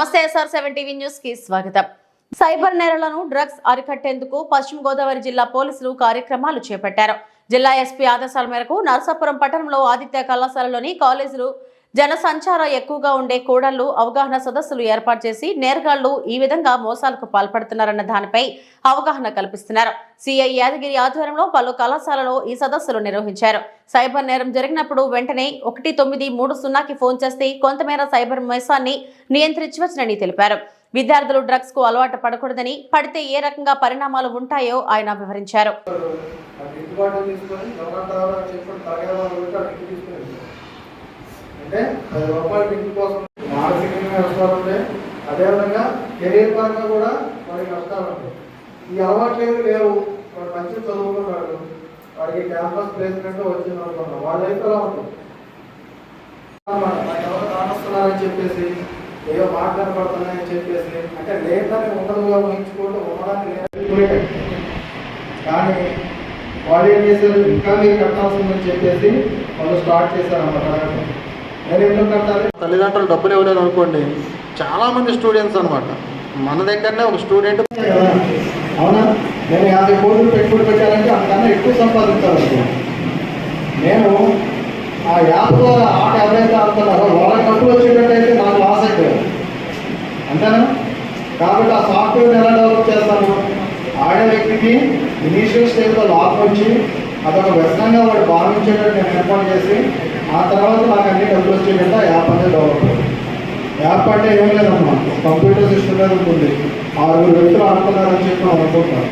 నమస్తే SR seven TV న్యూస్కి స్వాగతం. సైబర్ నేరాలను డ్రగ్స్ అరికట్టేందుకు పశ్చిమ గోదావరి జిల్లా పోలీసులు కార్యక్రమాలు చేపట్టారు. జిల్లా ఎస్పీ ఆదేశాల మేరకు నరసాపురం పట్టణంలో ఆదిత్య కళాశాలలోని కాలేజీలు జనసంచారం ఎక్కువగా ఉండే కూడళ్ళు అవగాహన సదస్సులు ఏర్పాటు చేసి నేరగాళ్ళు ఈ విధంగా మోసాలకు పాల్పడుతున్నారన్న దానిపై అవగాహన కల్పిస్తున్నారు. సిఐ యాదగిరి ఆధ్వర్యంలో పలు కళాశాలలో ఈ సదస్సులు నిర్వహించారు. సైబర్ నేరం జరిగినప్పుడు వెంటనే ఒకటి తొమ్మిది మూడు సున్నాకి ఫోన్ చేస్తే కొంతమేర సైబర్ మోసాన్ని నియంత్రించవచ్చునని తెలిపారు. విద్యార్థులు డ్రగ్స్కు అలవాటు పడకూడదని పడితే ఏ రకంగా పరిణామాలు ఉంటాయో ఆయన వివరించారు. అంటే పది రూపాయలు గిట్టు కోసం మానసికంగా నష్టాలు ఉంటాయి అదేవిధంగా కెరీర్ పరంగా కూడా వాడికి నష్టాలు ఉంటాయి ఈ అలవాట్లు ఏమి లేవు. వాడు మంచి చదువుకున్నాడు. వాడికి క్యాంపస్ ప్లేస్మెంట్ వచ్చింది అనుకున్నాం వాళ్ళ లైఫ్ ఎలా ఉంటుంది కానొస్తున్నారని చెప్పేసి ఏదో మాట్లాడబడుతున్నాయని చెప్పేసి అంటే లేదని ఉండదుగా ఊహించుకుంటూ ఉండడానికి లేదు కానీ వాళ్ళు ఏం చేశారు ఇంకా మీరు కట్టాల్సిందని చెప్పేసి వాళ్ళు స్టార్ట్ చేశారు అన్నమాట తల్లిదండ్రులు డబ్బులు ఇవ్వలేదు అనుకోండి చాలా మంది స్టూడెంట్స్ అనమాట మన దగ్గరనే ఒక స్టూడెంట్ అవునా? నేను యాభై కోట్లు పెట్టుబడి పెట్టాలంటే అంతకన్నా ఎక్కువ సంపాదించాలి నేను ఆ యాప్ ద్వారా ఆట ఎవరైతే ఆడుతున్నారో వాళ్ళ డబ్బులు వచ్చేటట్టయితే నాకు లాస్ అయిపోయారు అంతేనా? కాబట్టి ఆ సాఫ్ట్వేర్ ఎలా డెవలప్ చేస్తాను? ఆడే వ్యక్తికి ఇనీషియల్ స్టేజ్లో లాక్ వచ్చి అదొక వ్యసనంగా వాడు భావించేటట్టు నేను ఏర్పాటు చేసి ఆ తర్వాత నాకు అన్ని డబ్బులు వచ్చేటట్టు కింద యాప్ అనేది డెవలప్ యాప్ అంటే ఏం లేదమ్మా కంప్యూటర్ సిస్టమ్ అనేది ఉంటుంది. ఆరుగురు వ్యక్తులు ఆడుతున్నారని చెప్పి మనం అనుకుంటాం.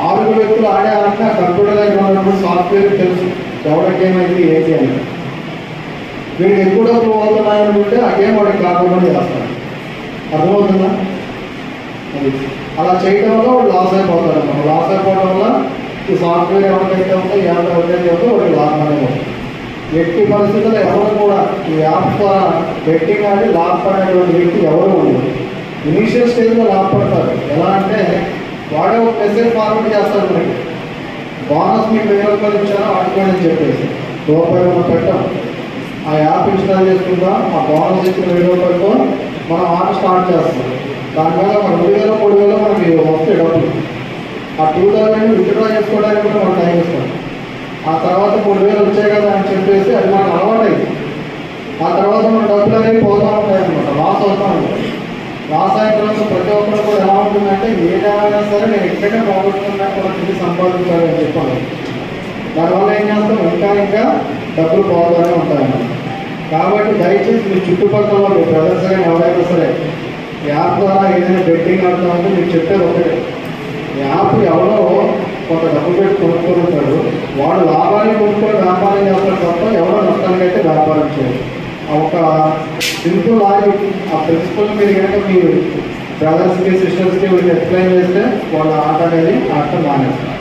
ఆరుగురు వ్యక్తులు ఆడే ఆడితే కంప్యూటర్ దగ్గర ఉన్నప్పుడు సాఫ్ట్వేర్ తెలుసు. ఎవరికి ఏమైంది ఏంటి అని. వీడికి ఎక్కువ డబ్బులు పోతున్నాయనుకుంటే ఆ గేమ్ వాడికి కాకుండా చేస్తాడు. అర్థమవుతుందా? అది. అలా చేయడం వల్ల వాడు లాస్ అయిపోతాడు అన్నమాట లాస్ అయిపోవడం వల్ల ఈ సాఫ్ట్వేర్ ఎవరికైతే ఉందో ఎవరికైతే ఉందో వాడికి లాస్ అనేది అవుతుంది ఎట్టి పరిస్థితుల్లో ఎవరు కూడా ఈ యాప్ ద్వారా బెట్టింగ్ ఆడి లాభపడేటువంటి వ్యక్తి ఎవరు ఉండదు ఇనీషియల్ స్టేజ్లో లాభపడతారు. ఎలా అంటే వాడే ఒక మెసేజ్ ఫార్వర్డ్ చేస్తారు మనకి. బోనస్ మీకు వెయ్యి రూపాయలు ఇచ్చారో? ఆడుకోండి అని చెప్పేసి. రూపాయలు మనం పెట్టాం. ఆ యాప్ ఇన్స్టాల్ చేసుకుంటాం ఆ బోనస్ ఇచ్చిన వెయ్యి రూపాయలతో మనం ఆట స్టార్ట్ చేస్తాం. దానివల్ల మన ఒక రెండు వేల మూడు వేలు మనకి వస్తాయి డబ్బులు. ఆ టూ థౌసండ్ విత్డ్రా చేసుకోవడానికి కూడా మనం టైం ఇస్తాం. ఆ తర్వాత మూడు వేలు వచ్చాయి కదా అని చెప్పేసి అది మనకు అలవాటైంది. ఆ తర్వాత మన డబ్బులు అనేవి పోతూ ఉంటాయి అనమాట లాస్ అవుతూ ఉంటాయి. లాస్ అయిన తర్వాత ప్రతి ఒక్కరు కూడా ఎలా ఉంటుందంటే ఏదైనా సరే నేను ఎక్కడైనా బాగుంటుందా కూడా తిరిగి సంపాదించాలి అని చెప్పాను దానివల్ల ఏం చేస్తాం? ఇంకా ఇంకా డబ్బులు పోతూనే ఉంటాయన్నమాట కాబట్టి దయచేసి మీ చుట్టుపక్కల వాళ్ళు బ్రదర్స్ కానీ ఎవరైనా సరే యాప్ ద్వారా ఏదైనా బెట్టింగ్ ఆడుతూ ఉంటే మీకు చెప్పేది ఒకటే. యాప్ ఎవరో కొంత డబ్బు పెట్టి కొనుక్కొని ఉంటాడు వాడు లాభాన్ని కొనుక్కొని వ్యాపారం చేస్తాడు తప్ప ఎవరో నష్టానికి అయితే వ్యాపారం చేయరు. ఆ ఒక సింపుల్ లాజిక్ ఆ ప్రిన్సిపల్ మీరు కనుక మీ బ్రదర్స్కి సిస్టర్స్కి వీళ్ళు ఎక్స్ప్లెయిన్ చేస్తే వాళ్ళ ఆట అనేది ఆట మానేస్తారు.